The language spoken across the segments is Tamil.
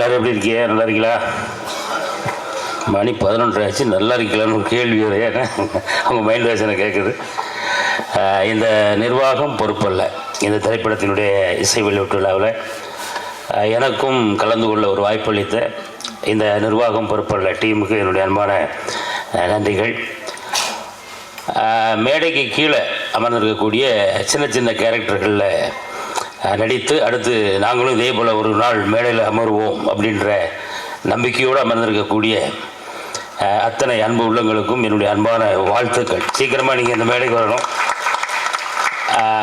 எல்லாரும் எப்படி இருக்கீங்க? நல்லா இருக்கீங்களா? மணி பதினொன்று ஆச்சு. நல்லா இருக்கலான்னு ஒரு கேள்வி வேறு. ஏன்னா அவங்க மைண்ட் வாய்ஸ் எனக்கு கேட்குது இந்த நிர்வாகம் பொறுப்பல்ல. இந்த திரைப்படத்தினுடைய இசை வெளியீட்டு விழாவில் எனக்கும் கலந்து கொள்ள ஒரு வாய்ப்பளித்த இந்த நிர்வாகம் பொறுப்பல்ல டீமுக்கு என்னுடைய அன்பான நன்றிகள். மேடைக்கு கீழே அமர்ந்திருக்கக்கூடிய சின்ன சின்ன கேரக்டர்களில் நடித்து அடுத்து நாங்களும் இதே போல் ஒரு நாள் மேடையில் அமர்வோம் அப்படின்ற நம்பிக்கையோடு அமர்ந்திருக்கக்கூடிய அத்தனை அன்பு உள்ளங்களுக்கும் என்னுடைய அன்பான வாழ்த்துக்கள். சீக்கிரமாக நீங்கள் இந்த மேடைக்கு வரணும்.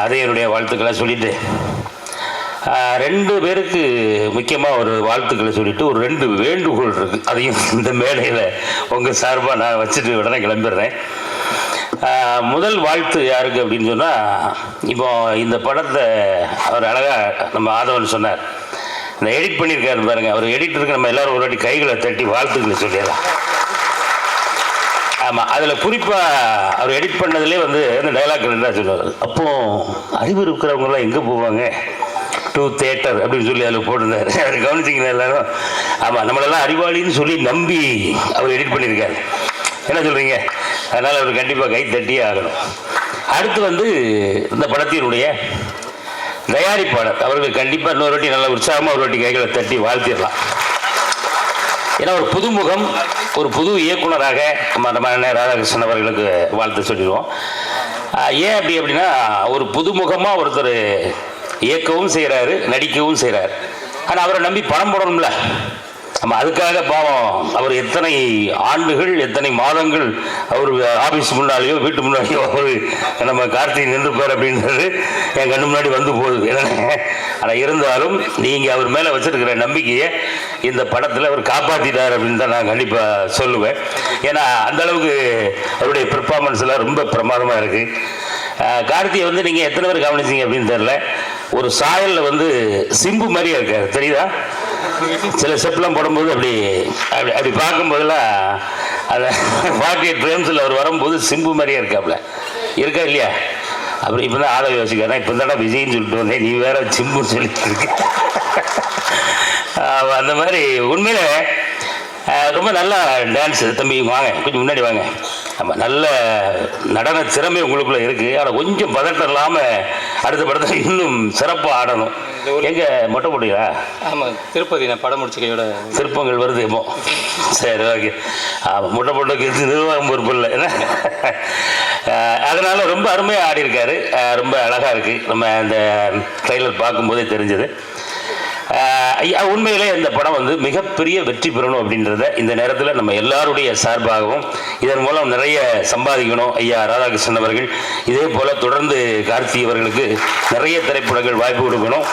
அதே என்னுடைய வாழ்த்துக்களை சொல்லிட்டு ரெண்டு பேருக்கு முக்கியமாக ஒரு வாழ்த்துக்களை சொல்லிவிட்டு ஒரு ரெண்டு வேண்டுகோள் இருக்குது அதையும் இந்த மேடையில் உங்கள் சார்பாக நான் வச்சுட்டு உடனே கிளம்பிடுறேன். முதல் வாழ்த்து யாருக்கு அப்படின்னு சொன்னால் இப்போ இந்த படத்தை அவர் அழகாக நம்ம ஆதவன் சொன்னார். இந்த எடிட் பண்ணியிருக்காரு பாருங்க அவர் எடிட்டருக்கு நம்ம எல்லாரும் ஒரு வாட்டி கைகளை தட்டி வாழ்த்துக்களை சொல்லிடலாம். ஆமாம் அதில் குறிப்பாக அவர் எடிட் பண்ணதுலேயே வந்து அந்த டைலாக் ரெண்டாக சொல்லுவார் அப்போது அறிவு இருக்கிறவங்களாம் எங்கே போவாங்க? டூ தேட்டர் அப்படின்னு சொல்லி அதில் போட்டிருந்தார். அது கவனிச்சிங்கன்னா எல்லாரும்? ஆமாம் நம்மளெல்லாம் அறிவாளின்னு சொல்லி நம்பி அவர் எடிட் பண்ணியிருக்காரு. என்ன சொல்கிறீங்க அதனால் அவர் கண்டிப்பாக கை தட்டியே ஆகணும். அடுத்து வந்து இந்த படத்தினுடைய தயாரிப்பாளர். அவர்கள் கண்டிப்பாக இன்னொரு வாட்டி நல்ல உற்சாகமாக ஒரு வாட்டி கைகளை தட்டி வாழ்த்திடலாம். ஏன்னா ஒரு புதுமுகம் ஒரு புது இயக்குனராக நம்ம ராதாகிருஷ்ணன் அவர்களுக்கு வாழ்த்து சொல்லிடுவோம். ஏன் அப்படி அப்படின்னா ஒரு புதுமுகமாக ஒருத்தர் இயக்கவும் செய்கிறாரு நடிக்கவும் செய்கிறாரு ஆனால் அவரை நம்பி பணம் போடணும்ல. நம்ம அதுக்காக பாவம். அவர் எத்தனை ஆண்டுகள் எத்தனை மாதங்கள் அவர் ஆஃபீஸ் முன்னாலேயோ வீட்டு முன்னாலேயோ அவர் நம்ம கார்த்திகை நின்றுப்பார் அப்படின்றது என் கண்ணு முன்னாடி வந்து போகுது. ஆனால் இருந்தாலும் நீங்கள் அவர் மேலே வச்சுருக்கிற நம்பிக்கையை இந்த படத்தில் அவர் காப்பாற்றிட்டார் அப்படின்னு தான் நான் கண்டிப்பாக சொல்லுவேன். ஏன்னா அந்த அளவுக்கு அவருடைய பெர்ஃபார்மன்ஸ்லாம் ரொம்ப பிரமாதமாக இருக்குது கார்த்தியை வந்து நீங்கள் எத்தனை பேர் கவனிச்சிங்க அப்படின்னு தெரில ஒரு சாயலில் வந்து சிம்பு மாதிரியே இருக்கார். தெரியுதா? சில ஸ்டெப்லாம் போடும்போது அப்படி அப்படி அப்படி பார்க்கும்போதெல்லாம் அதை ஃபார்ட்டி எயிட் ஃப்ரேம்ஸில் அவர் வரும்போது சிம்பு மாதிரியே இருக்காப்புல இருக்கா இல்லையா? அப்புறம் இப்போ தான் ஆளை யோசிக்கிறேன் இப்போ தானே விஜய்னு சொல்லிட்டு வந்தேன். நீ வேற சிம்புன்னு சொல்லிட்டு இருக்க. அந்த மாதிரி உண்மையில் ரொம்ப நல்லா டான்ஸ் தம்பி வாங்க. கொஞ்சம் முன்னாடி வாங்க. ஆமாம் நல்ல நடன திறமை உங்களுக்குள்ளே இருக்குது ஆனால் கொஞ்சம் பதட்டம் இல்லாமல் அடுத்த படத்தில் இன்னும் சிறப்பாக ஆடணும். எங்கே? மொட்டை போடுங்களா ஆமாம் திருப்பதி நான் படம் முடிச்ச கையோட சிற்பங்கள் வருது இப்போ சரி ஓகே. ஆமாம் முட்டை போட்டுக்கு நிர்வாகம் பொறுப்பு இல்லை. என்ன? அதனால ரொம்ப அருமையாக ஆடி இருக்காரு அஹ் ரொம்ப அழகாக இருக்குது நம்ம அந்த ட்ரெய்லர் பார்க்கும்போதே தெரிஞ்சது. உண்மையிலே இந்த படம் வந்து மிகப்பெரிய வெற்றி பெறணும் அப்படின்றத இந்த நேரத்தில் நம்ம எல்லாருடைய சார்பாகவும் இதன் மூலம் நிறைய சம்பாதிக்கணும் ஐயா ராதாகிருஷ்ணன் அவர்கள். இதே போல் தொடர்ந்து கார்த்தி அவர்களுக்கு நிறைய திரைப்படங்கள் வாய்ப்பு கொடுக்கணும்.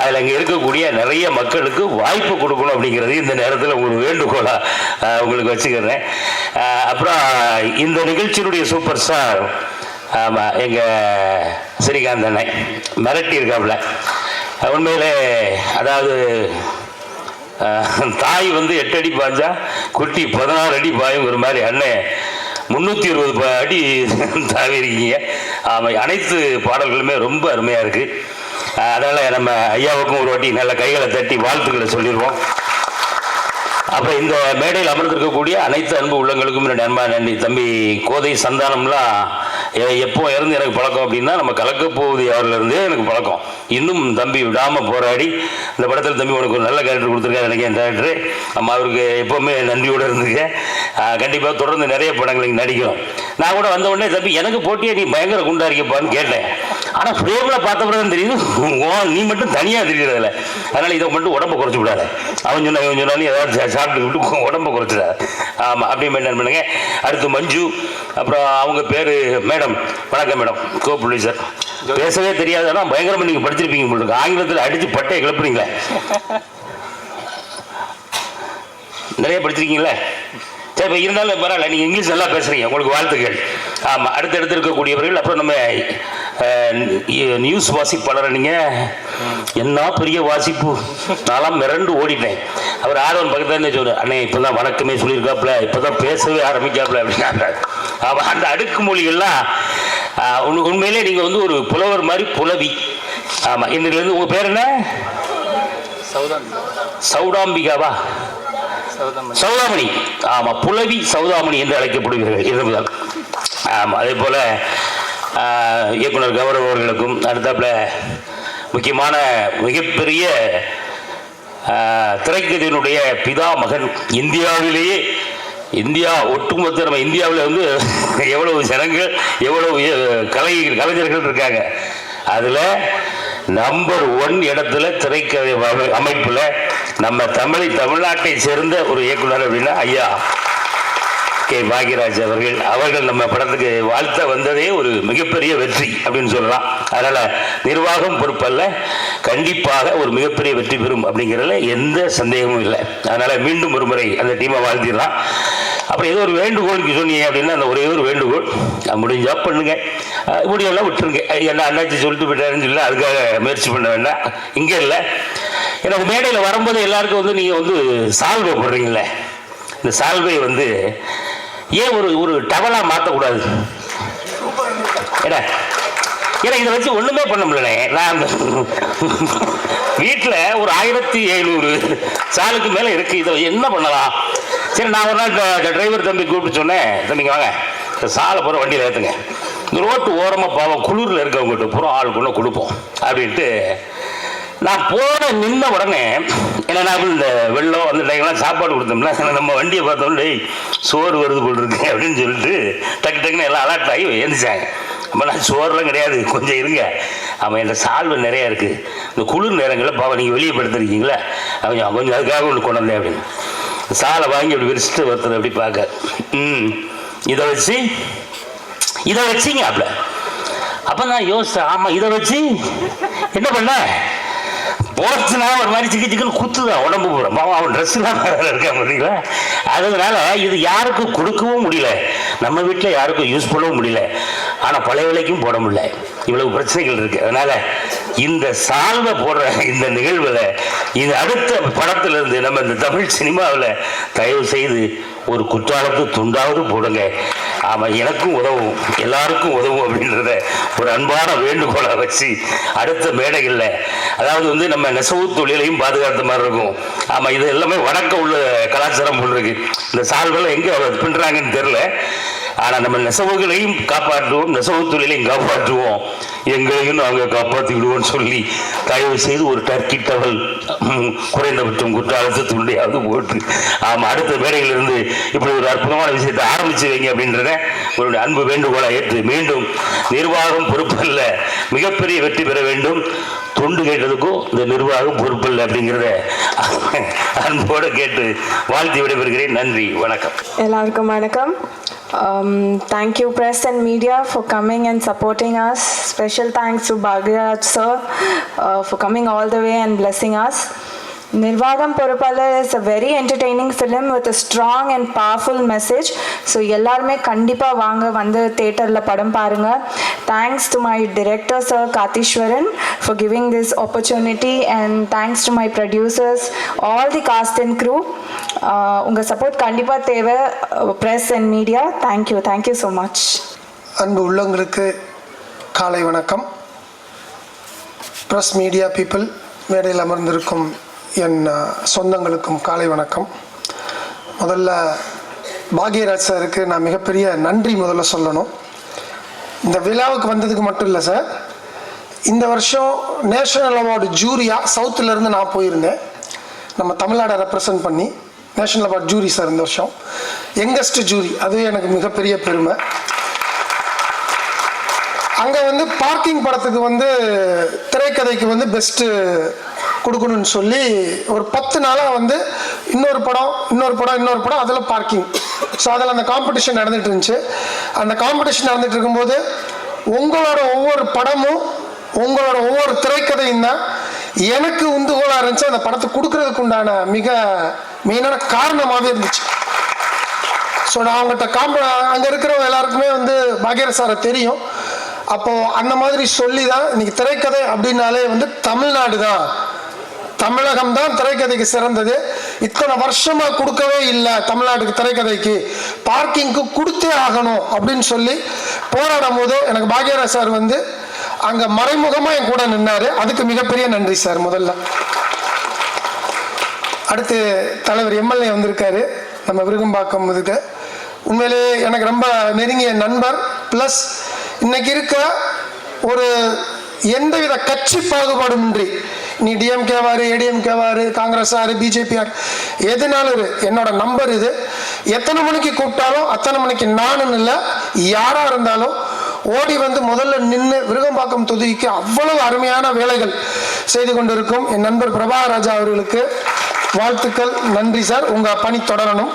அதில் இங்கே இருக்கக்கூடிய நிறைய மக்களுக்கு வாய்ப்பு கொடுக்கணும் அப்படிங்கிறது இந்த நேரத்தில் உங்களுக்கு வேண்டுகோளாக உங்களுக்கு வச்சுக்கிறேன். அப்புறம் இந்த நிகழ்ச்சியினுடைய சூப்பர் ஸ்டார் ஆமாம் எங்கள் ஸ்ரீகாந்த் அண்ணன் மிரட்டி இருக்காப்புல உண்மையிலே அதாவது தாய் வந்து எட்டு அடி பாஞ்சா குட்டி பதினாறு அடி பாயுங்கிற மாதிரி அண்ணன் முந்நூற்றி இருபது அடி தாவி இருக்கீங்க. ஆமாம் அனைத்து பாடல்களுமே ரொம்ப அருமையாக இருக்குது அதனால் நம்ம ஐயாவுக்கும் ஒரு வாட்டி நல்ல கைகளை தட்டி வாழ்த்துக்களை சொல்லிடுவோம் அப்புறம் இந்த மேடையில் அமர்ந்திருக்கக்கூடிய அனைத்து அன்பு உள்ளங்களுக்கும் என்னுடைய அன்பா நன்றி. தம்பி கோதை சந்தானம்லாம் எப்போ இருந்து எனக்கு பழக்கம் அப்படின்னா நம்ம கலக்கப்போகுது அவர்லேருந்தே எனக்கு பழக்கம். இன்னும் தம்பி விடாமல் போராடி இந்த படத்தில் தம்பி உனக்கு ஒரு நல்ல கேரக்டர் கொடுத்துருக்காரு எனக்கு என் டேரக்டர் நம்ம அவருக்கு எப்போவுமே நன்றியோடு இருந்துக்க. கண்டிப்பாக தொடர்ந்து நிறைய படங்கள் இங்கே நடிக்கணும் நான் கூட வந்த உடனே தம்பி எனக்கு போட்டியே நீ பயங்கர குண்டா இருக்கப்பான்னு கேட்டேன். ஆனால் ஃப்ரேமில் பார்த்த பிறகு தான் தெரியுது ஓ, நீ மட்டும் தனியாக தெரியுறதில்ல அதனால் இதை மட்டும் உடம்பை குறைச்சி விடாத. அவன் சொன்னால் இவன் சொன்னாலும் ஏதாவது சாப்பிட்டு விட்டு உடம்பை குறைச்சிடாத. ஆமாம் அப்படி மெயின்டைன் பண்ணுங்க. அடுத்து மஞ்சு அப்புறம் அவங்க பேர் மேடம். வணக்கம் மேடம். கோப்புள்ளி சார். பேசவே தெரியாதுன்னா பயங்கரமாக நீங்கள் படிச்சிருப்பீங்க உங்களுக்கு ஆங்கிலத்தில் அடித்து பட்டையை கிளப்புறீங்களே. நிறைய படிச்சிருக்கீங்களே? சரி இப்போ இருந்தாலும் பரவாயில்ல நீங்கள் இங்கிலீஷ் நல்லா பேசுகிறீங்க உங்களுக்கு வாழ்த்துக்கள் ஆமாம் அடுத்தடுத்து இருக்கக்கூடியவர்கள் அப்புறம் நம்ம நியூஸ் வாசிப்பாளரை நீங்கள் என்ன பெரிய வாசிப்பு. நான்லாம் மிரண்டு ஓடிட்டேன். அவர் ஆர்வன் பக்கத்தில் இருந்து அண்ணே இப்போ தான் வணக்கமே சொல்லியிருக்காப்புல இப்போ தான் பேசவே ஆரம்பிக்காப்புல அப்படின்னா ஆமாம் அந்த அடுக்கு மொழிகள்லாம் உண்மையிலே நீங்கள் வந்து ஒரு புலவர் மாதிரி புலவி. ஆமாம் இன்னிலேருந்து உங்கள் பேர் என்ன? சௌதான் சௌடாம்பிகாவா சௌதாமணி. ஆமாம் புலவி சௌதாமணி என்று அழைக்கப்படுவீர்கள் இருந்ததால் ஆமாம் அதே போல் இயக்குனர் கௌரவ் அவர்களுக்கும் அடுத்தாப்புல முக்கியமான மிகப்பெரிய திரைக்கதையினுடைய பிதா மகன் இந்தியாவிலேயே இந்தியா ஒட்டுமொத்த நம்ம இந்தியாவில் வந்து எவ்வளவு ஜனங்கள் எவ்வளவு கலை கலைஞர்கள் இருக்காங்க. அதில் நம்பர் ஒன் இடத்துல திரைக்கதை அமை- நம்ம தமிழை தமிழ்நாட்டை சேர்ந்த ஒரு இயக்குனர் அப்படின்னா ஐயா. கே பாக்யராஜ் அவர்கள் அவர்கள் நம்ம படத்துக்கு வாழ்த்த வந்ததே ஒரு மிகப்பெரிய வெற்றி அப்படின்னு சொல்லலாம். அதனால் நிர்வாகம் பொறுப்பல்ல கண்டிப்பாக ஒரு மிகப்பெரிய வெற்றி பெறும் அப்படிங்கிறதுல எந்த சந்தேகமும் இல்லை. அதனால் மீண்டும் ஒரு முறை அந்த டீமை வாழ்த்திடலாம். அப்புறம் ஏதோ ஒரு வேண்டுகோளுக்கு சொன்னீங்க அப்படின்னா அந்த ஒரே ஒரு வேண்டுகோள் முடிஞ்சால் பண்ணுங்க. முடியெல்லாம் விட்டுருங்க. என்ன அண்ணாச்சி சொல்லிட்டு போயிட்டாருன்னு சொல்லி அதுக்காக முயற்சி பண்ண வேண்டாம். இங்கே இல்லை. எனக்கு மேடையில் வரும்போது எல்லாருக்கும் வந்து நீங்கள் வந்து சால்வை போடுறீங்களே இந்த சால்வை வந்து ஏன் ஒரு ஒரு டவலாக மாற்றக்கூடாது ஏடா ஏன்னா இதை வச்சு ஒன்றுமே பண்ண முடியலண்ணே. நான் வீட்டில் ஒரு ஆயிரத்தி எழுநூறு சாலுக்கு மேலே இருக்குது இதை என்ன பண்ணலாம்? சரி நான் ஒரு நாள் டிரைவர் தம்பி கூப்பிட்டு சொன்னேன். தம்பிங்க வாங்க. இந்த சாலை போகிற வண்டியில் ஏற்றுங்க இந்த ரோட்டு ஓரமாக பாவம் குளிரில் இருக்கவங்ககிட்ட பூரா ஆள் கொடுப்போம். அப்படின்ட்டு நான் போன நின்ன உடனே ஏன்னா இந்த வெள்ளம் அந்த டைம்லாம் சாப்பாடு கொடுத்தோம்னா நம்ம வண்டியை பார்த்தோம் டேய் சோறு வருது போல் இருக்கு அப்படின்னு சொல்லிட்டு டக்கு டக்குன்னு எல்லாம் அலர்ட் ஆகி எழுந்துச்சாங்க அப்போ நான் சோறுலாம் கிடையாது கொஞ்சம் இருங்க. அவன் என் சால்வு நிறையா இருக்குது இந்த குளிர் நேரங்களில் பாவம் நீங்கள் வெளியே படுத்துருக்கீங்களா? கொஞ்சம் கொஞ்சம் அதுக்காக ஒன்று கொண்டு வந்தேன் அப்படின்னு. சாலை வாங்கி அப்படி விரிச்சிட்டு ஒருத்தர் அப்படி பார்க்க ம் இதை வச்சு இதை வச்சிங்க அப்படி அப்போ நான் யோசித்தேன் ஆமாம் இதை வச்சு என்ன பண்ண? போச்சுனா ஒரு மாதிரி சிக்கி சிக்கன்னு குத்துதான் உடம்பு பூரா. பாவம் அவன் ட்ரெஸ்லாம் இருக்கான் பார்த்தீங்களா அதனால இது யாருக்கும் கொடுக்கவும் முடியல. நம்ம வீட்டில் யாருக்கும் யூஸ் பண்ணவும் முடியல. ஆனால் பழைய விலைக்கும் போட முடியல. இவ்வளவு பிரச்சனைகள் இருக்கு. அதனால இந்த சால்வை போடுற இந்த நிகழ்வில் இது அடுத்த படத்திலிருந்து நம்ம இந்த தமிழ் சினிமாவில் தயவு செய்து ஒரு குற்றாலத்து துண்டாவது போடுங்க. ஆமாம் எனக்கும் உதவும். எல்லாருக்கும் உதவும் அப்படின்றத ஒரு அன்பான வேண்டுகோளை வச்சு அடுத்த மேடைகளில் அதாவது வந்து நம்ம நெசவு தொழிலையும் பாதுகாத்த மாதிரி இருக்கும். ஆமாம் இது எல்லாமே வடக்க உள்ள கலாச்சாரம் போல் இருக்கு. இந்த சால்வெல்லாம் எங்கே பின்னுறாங்கன்னு தெரில ஆனால் நம்ம நெசவுகளையும் காப்பாற்றுவோம் நெசவு தொழிலையும் காப்பாற்றுவோம். எங்களையும் நாங்கள் காப்பாற்றிவிடுவோம்னு சொல்லி தயவு செய்து ஒரு டர்க்கி டவல் குறைந்தபட்சம் குற்றாலத்து துண்டையாவது போட்டு ஆமாம் அடுத்த மேடையிலிருந்து இப்படி ஒரு அற்புதமான விஷயத்தை ஆரம்பிச்சு வைங்க அப்படின்றத உங்களுடைய அன்பு வேண்டுகோளாக ஏற்று மீண்டும் நிர்வாகம் பொறுப்பல்ல மிகப்பெரிய வெற்றி பெற வேண்டும். தொண்டு கேட்டதுக்கும் இந்த நிர்வாகம் பொறுப்பல்ல அப்படிங்கிறத அன்போடு கேட்டு வாழ்த்தி விடைபெறுகிறேன். நன்றி வணக்கம். எல்லாருக்கும் வணக்கம். Um, thank you press and media for coming and supporting us. Special thanks to Bhagraj sir uh, for coming all the way and blessing us. நிர்வாகம் Porupala is a very entertaining film with a strong and powerful message so எல்லாருமே கண்டிப்பாக வாங்க வந்து தேட்டரில் படம் பாருங்கள் thanks to my director sir Katheeswaran for giving this opportunity and thanks to my producers all the cast and crew உங்கள் சப்போர்ட் கண்டிப்பாக தேவை. Press and media thank you thank you so much அன்பு உள்ளவங்களுக்கு காலை வணக்கம். ப்ரெஸ் மீடியா பீப்புள் மேடையில் அமர்ந்திருக்கும் என் சொந்தங்களுக்கும் காலை வணக்கம். முதல்ல பாக்யராஜ் சாருக்கு நான் மிகப்பெரிய நன்றி முதல்ல சொல்லணும். இந்த விழாவுக்கு வந்ததுக்கு மட்டும் இல்லை சார். இந்த வருஷம் நேஷனல் அவார்டு ஜூரியா சவுத்துலேருந்து நான் போயிருந்தேன். நம்ம தமிழ்நாடை ரெப்ரசன்ட் பண்ணி நேஷனல் அவார்டு ஜூரி சார் இந்த வருஷம். யங்கஸ்ட் ஜூரி அதுவே எனக்கு மிகப்பெரிய பெருமை. அங்கே வந்து பார்க்கிங் படத்துக்கு வந்து திரைக்கதைக்கு வந்து பெஸ்ட்டு கொடுக்கணும்னு சொல்லி ஒரு பத்து நாளாக வந்து இன்னொரு படம் இன்னொரு படம் இன்னொரு படம் அதில் பார்க்கிங் ஸோ அதில் அந்த காம்படிஷன் நடந்துட்டு இருந்துச்சு. அந்த காம்படிஷன் நடந்துட்டு இருக்கும்போது உங்களோட ஒவ்வொரு படமும் உங்களோட ஒவ்வொரு திரைக்கதையும் தான் எனக்கு உந்துகோலாக இருந்துச்சு. அந்த படத்தை கொடுக்கறதுக்கு உண்டான மிக மெயினான காரணமாகவே இருந்துச்சு. ஸோ நான் அவங்ககிட்ட காம்ப அங்கே இருக்கிறவங்க எல்லாருக்குமே வந்து பாக்யராஜ் சாரை தெரியும். அப்போது அந்த மாதிரி சொல்லி தான் இன்னைக்கு திரைக்கதை அப்படின்னாலே வந்து தமிழ்நாடு தான். தமிழகம் தான் திரைக்கதைக்கு சிறந்தது. இத்தனை வருஷமா கொடுக்கவே இல்லை தமிழ்நாட்டுக்கு திரைக்கதைக்கு. பார்க்கிங்க்கு கொடுத்தே ஆகணும் அப்படின்னு சொல்லி போராடும் போது எனக்கு பாக்யராஜ் சார் வந்து அங்க மறைமுகமா என் கூட நின்னாரு. அதுக்கு மிகப்பெரிய நன்றி சார் முதல்ல. அடுத்து தலைவர் எம்எல்ஏ வந்திருக்காரு. நம்ம விருகம்பாக்கம் இதுக்கு. உண்மையிலே எனக்கு ரொம்ப நெருங்கிய நண்பர். ப்ளஸ் இன்னைக்கு இருக்க ஒரு எந்தவித கட்சி பாகுபாடுமின்றி நீ டிஎம்கேவாரு ஏடிஎம்கேவாரு காங்கிரஸ் ஆறு பிஜேபி ஆறு எதுனாலும் இரு. என்னோட நம்பர் இது. எத்தனை மணிக்கு கூப்பிட்டாலும் அத்தனை மணிக்கு நானும் இல்லை. யாராக இருந்தாலும் ஓடி வந்து முதல்ல நின்று விருகம்பாக்கம் தொகுதிக்கு அவ்வளவு அருமையான வேலைகள் செய்து கொண்டிருக்கும் என் நண்பர் பிரபாகராஜா அவர்களுக்கு வாழ்த்துக்கள். நன்றி சார். உங்கள் பணி தொடரணும்.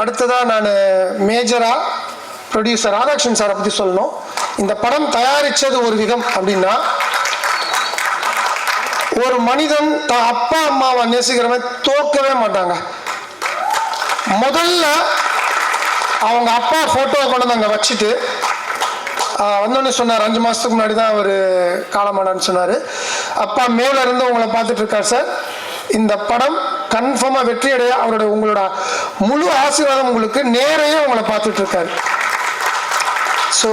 அடுத்ததாக நான் மேஜரா ப்ரொடியூசர் ராதாகிருஷ்ணன் சாரை பற்றி சொல்லணும். இந்த படம் தயாரித்தது ஒரு விதம் அப்படின்னா ஒரு மனிதன் தான் அப்பா அம்மாவை நேசிக்கிறவன் தோக்கவே மாட்டாங்க. முதல்ல அவங்க அப்பா ஃபோட்டோவை கொண்டு வந்து அங்கே வச்சுட்டு ஆஹ், வந்தோடனே சொன்னார் அஞ்சு மாதத்துக்கு முன்னாடி தான் அவர் காலமானான்னு சொன்னார். அப்பா மேலே இருந்து உங்களை பார்த்துட்டு இருக்கார் சார். இந்த படம் கன்ஃபார்மாக வெற்றி அடைய அவரோட உங்களோட முழு ஆசீர்வாதம் உங்களுக்கு நேரையே உங்களை பார்த்துட்டு இருக்காரு. ஸோ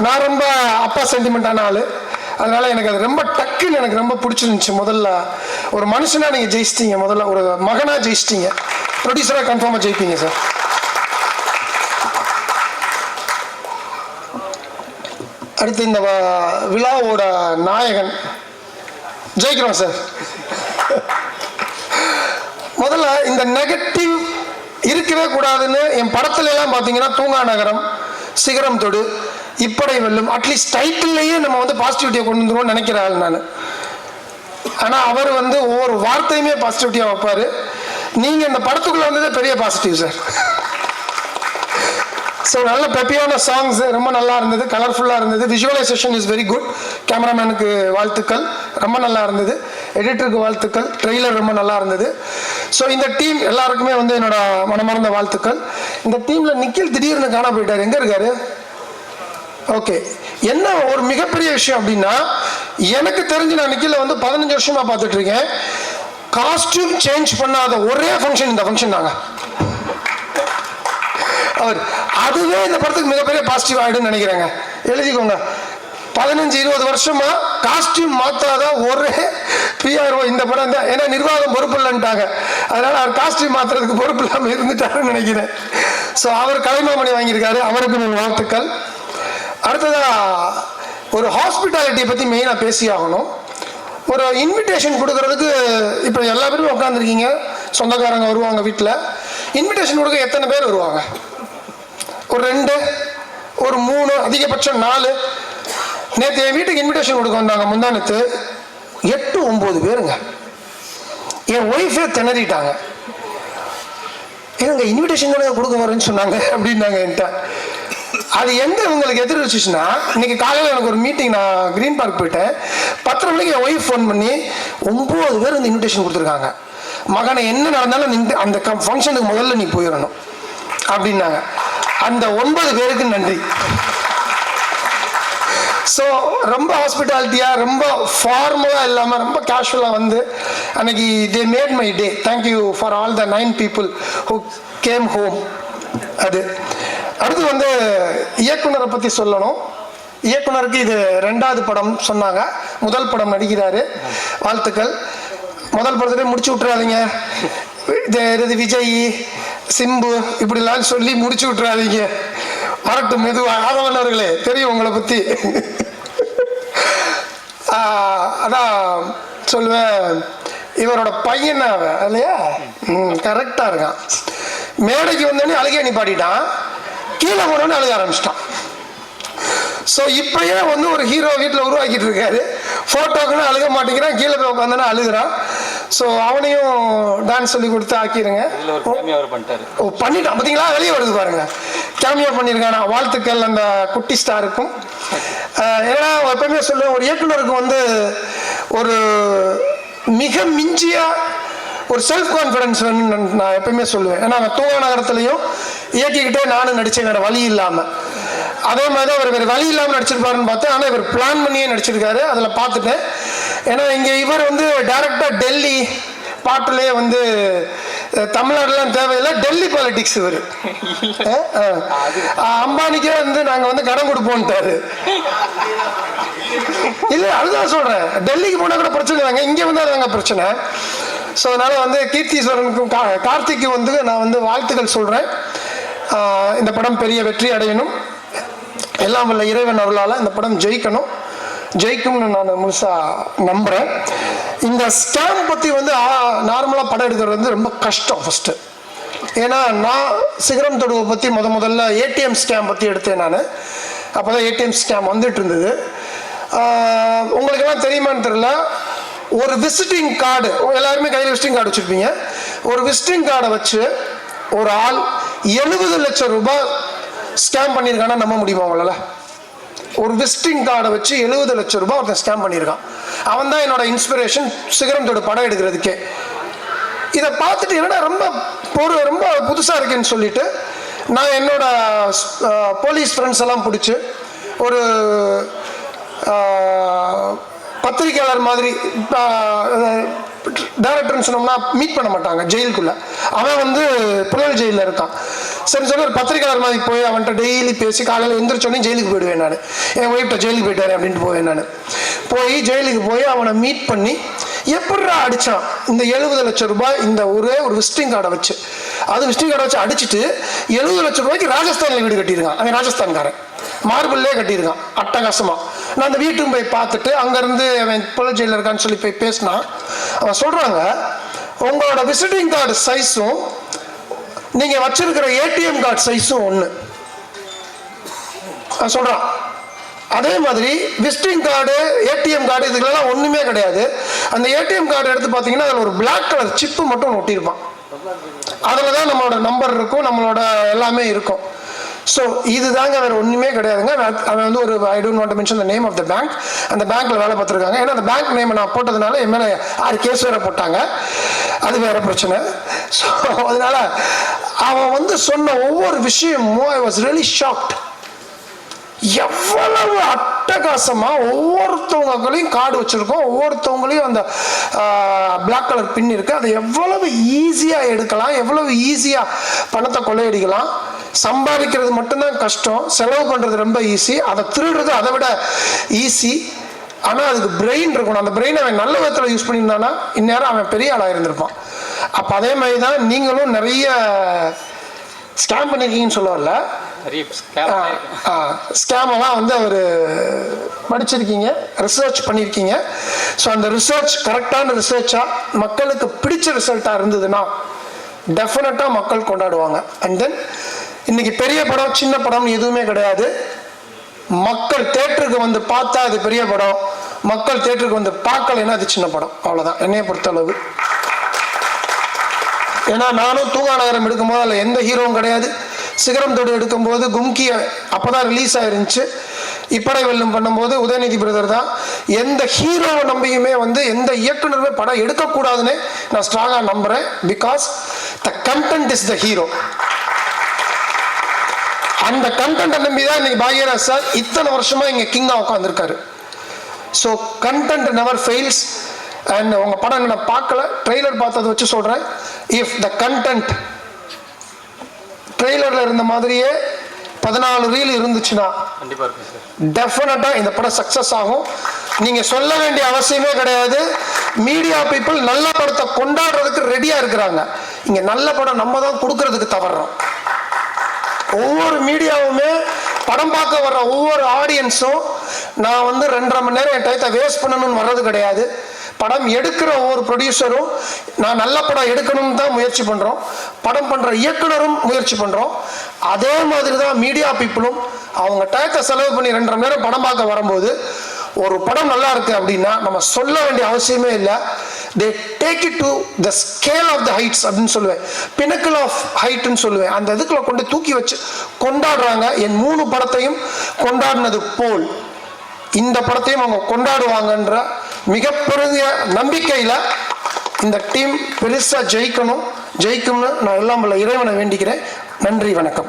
நான் ரொம்ப அப்பா சென்டிமெண்ட்டான ஆள். அதனால எனக்கு அது ரொம்ப டக்குன்னு எனக்கு ரொம்ப பிடிச்சிருந்துச்சு முதல்ல. ஒரு மனுஷனா நீங்கள் ஜெயிச்சிட்டீங்க முதல்ல. ஒரு மகனாக ஜெயிச்சிட்டீங்க. ப்ரொடியூசராக கன்ஃபார்மாக ஜெயிப்பீங்க சார் அடுத்து இந்த விழாவோட நாயகன். ஜெயிக்கிறோம் சார் முதல்ல இந்த நெகட்டிவ் இருக்கவே கூடாதுன்னு என் படத்துல எல்லாம் பார்த்தீங்கன்னா தூங்கா நகரம் சிகரம் தொடு இப்படை வெல்லும். அட்லீஸ்ட் டைட்டில்லையே நம்ம வந்து பாசிட்டிவிட்டியை கொண்டு வந்துருவோம்னு நினைக்கிற ஆள் நான். ஆனால் அவர் வந்து ஒவ்வொரு வார்த்தையுமே பாசிட்டிவிட்டியாக வைப்பார். நீங்கள் இந்த படத்துக்குள்ளே வந்ததே பெரிய பாசிட்டிவ் சார் ஸோ நல்ல பெப்பியான சாங்ஸ் ரொம்ப நல்லா இருந்தது கலர்ஃபுல்லாக இருந்தது. விஷுவலைசேஷன் இஸ் வெரி குட் கேமராமேனுக்கு வாழ்த்துக்கள். ரொம்ப நல்லா இருந்தது. எடிட்டருக்கு வாழ்த்துக்கள். ட்ரெய்லர் ரொம்ப நல்லா இருந்தது. ஸோ இந்த டீம் எல்லாருக்குமே வந்து என்னோட மனமார்ந்த வாழ்த்துக்கள். இந்த டீமில் நிக்கில் திடீர்னு காண போயிட்டார். எங்கே இருக்காரு? ஓகே என்ன ஒரு மிகப்பெரிய விஷயம் அப்படின்னா எனக்கு தெரிஞ்சு நான் நிக்கில வந்து பதினஞ்சு வருஷமா பார்த்துட்டு இருக்கேன் காஸ்டியூம் சேஞ்ச் பண்ணாத ஒரே ஃபங்க்ஷன் இந்த ஃபங்க்ஷன் தாங்க. அவர் அதுவே இந்த படத்துக்கு மிகப்பெரிய பாசிட்டிவ் ஆகிடுன்னு நினைக்கிறேங்க. எழுதிக்கோங்க. பதினஞ்சு இருபது வருஷமா காஸ்டியூம் மாத்தாத ஒரே பிஆர்ஓ இந்த படம் தான். ஏன்னா நிர்வாகம் பொறுப்பு இல்லைன்ட்டாங்க. அதனால அவர் காஸ்டியூம் மாத்துறதுக்கு பொறுப்பு இல்லாமல் இருந்துட்டாருன்னு நினைக்கிறேன். ஸோ அவர் கலைமாமணி வாங்கியிருக்காரு. அவருக்கு வாழ்த்துக்கள். அடுத்ததாக ஒரு ஹாஸ்பிட்டாலிட்டியை பற்றி மெயினாக பேசி ஆகணும் ஒரு இன்விடேஷன் கொடுக்கறதுக்கு இப்போ எல்லா பேரும் உட்காந்துருக்கீங்க சொந்தக்காரங்க வருவாங்க வீட்டில் இன்விடேஷன் கொடுக்க எத்தனை பேர் வருவாங்க? ஒரு ரெண்டு ஒரு மூணு அதிகபட்சம் நாலு. நேற்று என் வீட்டுக்கு இன்விடேஷன் கொடுக்க வந்தாங்க முந்தானத்து. எட்டு ஒம்பது பேருங்க. என் ஒய்ஃபே திணறிட்டாங்க. ஏங்க இன்விடேஷன் தானே கொடுக்க வரேன்னு சொன்னாங்க அப்படின்னாங்க என்கிட்ட. அது எங்க உங்களுக்கு எதிர் வச்சுச்சுன்னா இன்னைக்கு காலையில் எனக்கு ஒரு மீட்டிங் நான் கிரீன் பார்க் போயிட்டேன். பத்தரை மணிக்கு என் ஒய்ஃப் ஃபோன் பண்ணி ஒம்பது பேர் இந்த இன்விடேஷன் கொடுத்துருக்காங்க. மகனை என்ன நடந்தாலும் அந்த அந்த ஃபங்க்ஷனுக்கு முதல்ல நீ போயிடணும். அப்படின்னாங்க. அந்த ஒன்பது பேருக்கு நன்றி. ஸோ ரொம்ப ஹாஸ்பிட்டாலிட்டியாக ரொம்ப ஃபார்மலாக இல்லாமல் ரொம்ப கேஷுவலாக வந்து அன்னைக்கு they made my day thank you for all the nine people who came home அது. அடுத்து வந்து இயக்குனரை பற்றி சொல்லணும். இயக்குனருக்கு இது ரெண்டாவது படம் சொன்னாங்க. முதல் படம் நடிக்கிறாரு. வாழ்த்துக்கள். முதல் படத்துல முடிச்சு விட்றாதீங்க இது விஜய் சிம்பு இப்படிலாம் சொல்லி முடிச்சு விட்றாதீங்க வரட்டும் மெதுவாக ஆதவன் அவர்களே தெரியும் உங்களை பற்றி அதான் சொல்லுவேன். இவரோட பையன் அவன் இல்லையா? கரெக்டாக இருக்கான். மேடைக்கு வந்தோடனே அழுகே நிப்பாட்டிட்டான். கீழே போனோடனே அழுக ஆரம்பிச்சிட்டான். ஸோ இப்பயே வந்து ஒரு ஹீரோ வீட்டில் உருவாக்கிட்டு இருக்காரு. ஃபோட்டோக்குன்னு அழுக மாட்டேங்கிறான். கீழே போய் உட்காந்தோன்னா அழுகுறான். ஸோ அவனையும் டான்ஸ் சொல்லி கொடுத்து ஆக்கிடுங்க ஓ பண்ணிட்டான். பார்த்தீங்களா வெளியே வருது பாருங்க. கேமியா பண்ணியிருக்கானா வாழ்த்துக்கள் அந்த குட்டி ஸ்டாருக்கும் ஏன்னா எப்பவுமே சொல்லுவேன் ஒரு இயக்குனருக்கு வந்து ஒரு மிக மிஞ்சிய ஒரு செல்ஃப் கான்ஃபிடன்ஸ் வேணும்னு நான் நான் எப்பயுமே சொல்லுவேன். ஏன்னா நான் தூங்க நகரத்துலையும் இயக்கிக்கிட்டே நானும் நடித்தேன் வேறு வழி இல்லாமல் அதே மாதிரி தான் அவர் வேறு வழி இல்லாமல் நடிச்சிருப்பாருன்னு பார்த்தேன். ஆனால் இவர் பிளான் பண்ணியே நடிச்சிருக்காரு. அதில் பார்த்துட்டேன். ஏன்னா இங்கே இவர் வந்து டைரெக்டாக டெல்லி பாட்டுலேயே வந்து தமிழ்நாடுலாம் தேவையில்லை. டெல்லி பாலிடிக்ஸ் இவர். அம்பானிக்கே வந்து நாங்க வந்து கடன் கொடுப்போம்ட்டாரு. இல்ல அதுதான் சொல்றேன். டெல்லிக்கு போனா கூட பிரச்சனை இல்லைங்க இங்க வந்தா தாங்க பிரச்சனை. ஸோ அதனால வந்து கீர்த்தீஸ்வரனுக்கும் கா கார்த்திக்கு வந்து நான் வந்து வாழ்த்துக்கள் சொல்றேன். ஆஹ் இந்த படம் பெரிய வெற்றி அடையணும். எல்லாம் வல்ல இறைவன் அருளால் இந்த படம் ஜெயிக்கணும். ஜெயிக்கும்னு நான் முழுசாக நம்புகிறேன் இந்த ஸ்கேம் பற்றி வந்து நார்மலாக படம் எடுக்கிறது வந்து ரொம்ப கஷ்டம் ஃபஸ்ட்டு ஏன்னா நான் சிகரம் தொடுவை பற்றி முத முதல்ல ஏடிஎம் ஸ்கேம் பற்றி எடுத்தேன் நான். அப்போ தான் ஏடிஎம் ஸ்கேம் வந்துட்டு இருந்தது உங்களுக்கெல்லாம் தெரியுமான்னு தெரியல. ஒரு விசிட்டிங் கார்டு எல்லாருமே கையில் விசிட்டிங் கார்டு வச்சுருப்பீங்க. ஒரு விசிட்டிங் கார்டை வச்சு ஒரு ஆள் எழுபது லட்சம் ரூபாய் ஸ்கேம் பண்ணியிருக்கானா நம்ப முடியுமா அவங்களால? ஒரு விசிட்டிங் கார்டை வச்சு எழுபது லட்சம் ரூபாய் ஒருத்தன் ஸ்கேம் பண்ணியிருக்கான். அவன் தான் என்னோட இன்ஸ்பிரேஷன் சிகரம் தொடு படம் எடுக்கிறதுக்கே. இதை பார்த்துட்டு என்னடா ரொம்ப ஒரு ரொம்ப புதுசாக இருக்குன்னு சொல்லிட்டு நான் என்னோட போலீஸ் ஃப்ரெண்ட்ஸ் எல்லாம் பிடிச்சி ஒரு பத்திரிகையாளர் பத்திரிக்கையாளர் மாதிரி டேரக்டர்னு சொன்னோம்னா மீட் பண்ண மாட்டாங்க ஜெயிலுக்குள்ள அவன் வந்து புழல் ஜெயிலில் இருக்கான். சரி சொல்லி ஒரு பத்திரிக்கையாளர் மாதிரி போய் அவன்கிட்ட டெய்லி பேசி காலையில் எந்திரிச்சோடனே ஜெயிலுக்கு போயிடுவேன் நான். என் ஒய்ஃப்ட்ட ஜெயிலுக்கு போயிட்டாரு அப்படின்ட்டு போவேன் நான். போய் ஜெயிலுக்கு போய் அவனை மீட் பண்ணி எப்படிடா அடிச்சான்? இந்த எழுபது லட்சம் ரூபாய் இந்த ஒரே ஒரு விசிட்டிங் கார்டை வச்சு. அது விசிட்டிங் கார்டை வச்சு அடிச்சிட்டு எழுபது லட்சம் ரூபாய்க்கு ராஜஸ்தானில் வீடு கட்டியிருக்கான். அவன் ராஜஸ்தான்காரன். மார்பிள்லேயே கட்டியிருக்கான் அட்டகாசமா. நான் அந்த வீட்டுக்கு போய் பார்த்துட்டு அங்கேருந்து அவன் புல ஜெயிலில் இருக்கான்னு சொல்லி போய் பேசினா அவன் சொல்கிறாங்க உங்களோட விசிட்டிங் கார்டு சைஸும் நீங்கள் வச்சிருக்கிற ஏடிஎம் கார்டு சைஸும் ஒன்று சொல்கிறான் அதே மாதிரி விசிட்டிங் கார்டு ஏடிஎம் கார்டு இதுக்கெல்லாம் ஒன்றுமே கிடையாது. அந்த ஏடிஎம் கார்டு எடுத்து பார்த்தீங்கன்னா அதில் ஒரு பிளாக் கலர் சிப்பு மட்டும் ஒட்டியிருப்பான். அதில் தான் நம்மளோட நம்பர் இருக்கும் நம்மளோட எல்லாமே இருக்கும். ஸோ இதுதாங்க வேறு ஒன்றுமே கிடையாதுங்க. அவன் வந்து ஒரு I don't want mention the name of the bank அந்த பேங்க்கில் வேலை பார்த்துருக்காங்க. ஏன்னா அந்த பேங்க் நேம் நான் போட்டதுனால என் மேலே ஆறு கேஸ் வேறு போட்டாங்க. அது வேறு பிரச்சனை. ஸோ அதனால அவன் வந்து சொன்ன ஒவ்வொரு விஷயமும் ஐ வாஸ் ரியலி ஷாக்ட் எவ்வளவு அட்டகாசமாக ஒவ்வொருத்தவங்களையும் கார்டு வச்சுருக்கோம். ஒவ்வொருத்தவங்களையும் அந்த பிளாக் கலர் பின் இருக்குது அதை எவ்வளவு ஈஸியாக எடுக்கலாம். எவ்வளவு ஈஸியாக பணத்தை கொள்ளையடிக்கலாம். சம்பாதிக்கிறது மட்டும்தான் கஷ்டம் செலவு பண்றது ரொம்ப ஈஸி அதை திருடுறது அதை விட ஈஸி ஆனா அதுக்கு பிரெயின் இருக்கணும். அந்த பிரெயின் அவன் நல்ல விதத்துல யூஸ் பண்ணியிருந்தானா இந்நேரம் அவன் பெரிய ஆளா இருந்திருப்பான். அப்ப அதே மாதிரி தான் நீங்களும் நிறைய ஸ்கேம் பண்ணிருக்கீங்கன்னு சொல்ல வரல. ஸ்கேமெல்லாம் வந்து அவர் படிச்சிருக்கீங்க ரிசர்ச் பண்ணியிருக்கீங்க ஸோ அந்த ரிசர்ச் கரெக்டான ரிசர்ச்சாக மக்களுக்கு பிடிச்ச ரிசல்ட்டாக இருந்ததுன்னா டெஃபினட்டாக மக்கள் கொண்டாடுவாங்க. அண்ட் தென் இன்னைக்கு பெரிய படம் சின்ன படம் எதுவுமே கிடையாது. மக்கள் தேட்டருக்கு வந்து பார்த்தா அது பெரிய படம். மக்கள் தேட்டருக்கு வந்து பார்க்கலைன்னா அது சின்ன படம். அவ்வளோதான் என்னையை பொறுத்தளவு. ஏன்னா நானும் தூங்கா நகரம் எடுக்கும்போது அதில் எந்த ஹீரோவும் கிடையாது. சிகரம் தொடு எடுக்கும்போது கும்கி அப்பதான் ரிலீஸ் ஆயிருந்துச்சு. இப்படை வெல்லும் பண்ணும்போது உதயநிதி பிரதர் தான். எந்த ஹீரோவை நம்பியுமே வந்து எந்த இயக்குனருமே படம் எடுக்கக்கூடாதுன்னு நான் ஸ்ட்ராங்காக நம்புகிறேன் because the content is the hero அந்த கண்டென்ட்டை நம்பி தான் இன்னைக்கு பாக்யராஜ் சார் இத்தனை வருஷமா இங்க கிங்கா உட்காந்துருக்காரு so content never fails and உங்க படம் நான் பார்க்கல ட்ரெய்லர் பார்த்ததை வச்சு சொல்றேன். இஃப் த கண்டென்ட் ட்ரெய்லர்ல இருந்த மாதிரியே பதினாலு ரீல் இருந்துச்சுன்னா கண்டிப்பா இருக்கும் சார். டெஃபினட்டா இந்த படம் சக்சஸ் ஆகும். நீங்க சொல்ல வேண்டிய அவசியமே கிடையாது. மீடியா பீப்புள் நல்ல படத்தை கொண்டாடுறதுக்கு ரெடியா இருக்கிறாங்க. இங்க நல்ல படம் நம்ம தான் கொடுக்கறதுக்கு தவறுறோம் ஒவ்வொரு மீடியாவுமே படம் பார்க்க வர்ற ஒவ்வொரு ஆடியன்ஸும் நான் வந்து ரெண்டரை மணி நேரம் என் டயத்தை வேஸ்ட் பண்ணணும்னு வர்றது கிடையாது. படம் எடுக்கிற ஒவ்வொரு ப்ரொடியூசரும் நான் நல்ல படம் எடுக்கணும்னு தான் முயற்சி பண்ணுறோம் படம் பண்ணுற இயக்குனரும் முயற்சி பண்ணுறோம் அதே மாதிரி தான் மீடியா பீப்புளும் அவங்க டயத்தை செலவு பண்ணி ரெண்டரை மணி நேரம் படம் பார்க்க வரும்போது ஒரு படம் நல்லா இருக்கு அப்படின்னா நம்ம சொல்ல வேண்டிய அவசியமே இல்லை. They take it to the scale of the heights அப்படின்னு சொல்லுவேன். பினக்கிள் ஆஃப் ஹைட்னு சொல்லுவேன். அந்த இதுக்குள்ள கொண்டு தூக்கி வச்சு கொண்டாடுறாங்க. என் மூணு படத்தையும் கொண்டாடினது போல் இந்த படத்தையும் அவங்க கொண்டாடுவாங்கன்ற மிகப்பெரிய நம்பிக்கையில் இந்த டீம் பெருசாக ஜெயிக்கணும். ஜெயிக்கும்னு நான் எல்லாம் வல்ல இறைவனை வேண்டிக்கிறேன். நன்றி வணக்கம்.